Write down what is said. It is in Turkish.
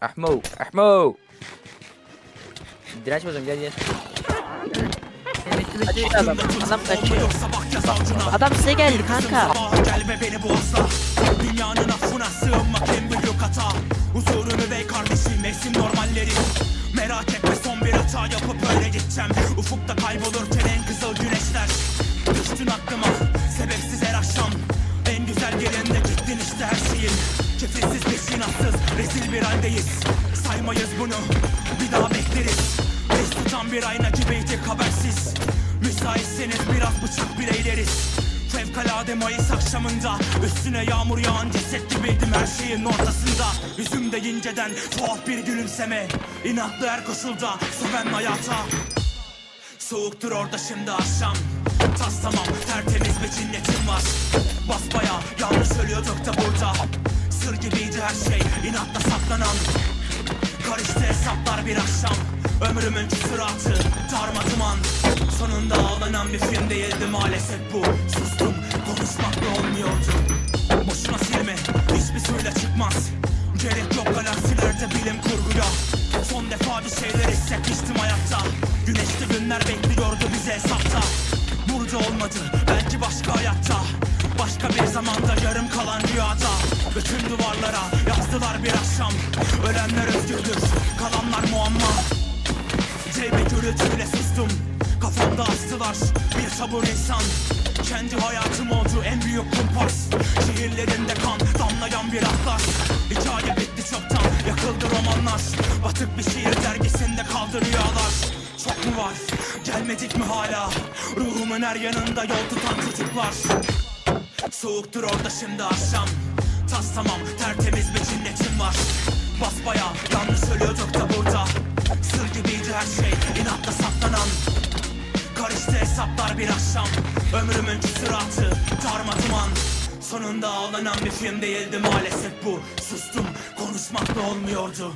Ahmo. Ahmo. Direnç bozum gel gel. Kaçıyor adam. Adam kaçıyor. Adam size geldi kanka. Gelme beni bu asla Dünyanın affına sığınmak en büyük hata Huzurunu ve kardeşim mevsim normalleri Merak etme son bir hata yapıp öyle gideceğim Ufukta kaybolurken en kızıl güneşler Düştün aklıma sebepsiz her akşam En güzel yerinde gittin işte her şeyin Kefilsiz peşinatsız rezil bir haldeyiz. Saymayız bunu bir daha bekleriz. Beş tutan bir ayna gibiydik habersiz. Müsaitseniz biraz bıçak bile ileriz. Fevkalade Mayıs akşamında Üstüne yağmur yağan ceset gibiydim her şeyin ortasında. Yüzümde inceden tuhaf bir gülümseme. İnatlı her koşulda söven hayata. Soğuktur orada şimdi akşam. Tas tamam tertemiz bir cinnetim var. Basbaya yanlış ölüyorduk da burada Sır gibiydi her şey. İnatla saklanan Karıştı hesaplar bir akşam. Ömrümün küsuratı darmaduman Sonunda ağlanan bir film değildi maalesef bu. Sustum konuşmakla olmuyordu. Boşuna silme hiçbir suyla çıkmaz. Gerek yok galaksilerde bilim kurguya Son defa bir şeyler hissetmiştim hayatta. Güneşli günler bekliyordu bize hesapta Burada olmadı belki başka hayatta. Başka bir zamanda yarım kalan rüyada. Bütün duvarlara yazdılar bir akşam. Ölenler özgürdür kalanlar muamma. Ceybe gürültüyle sustum Kafamda astılar bir sabır insan. Kendi hayatım oldu en büyük kumpas. Şehirlerinde kan damlayan bir atlas. Hikaye bitti çoktan yakıldı romanlar. Batık bir şiir dergisinde kaldı rüyalar. Çok mu var gelmedik mi hala? Ruhumun her yanında yol tutan çocuklar. Soğuktur orada şimdi akşam. Tas tamam tertemiz bir cinnetim var. Basbaya yanlış ölüyorduk da burada. Sır gibiydi her şey inatla saklanan. Karıştı hesaplar bir akşam. Ömrümün küsuratı darmaduman Sonunda ağlanan bir film değildi maalesef bu. Sustum konuşmakla olmuyordu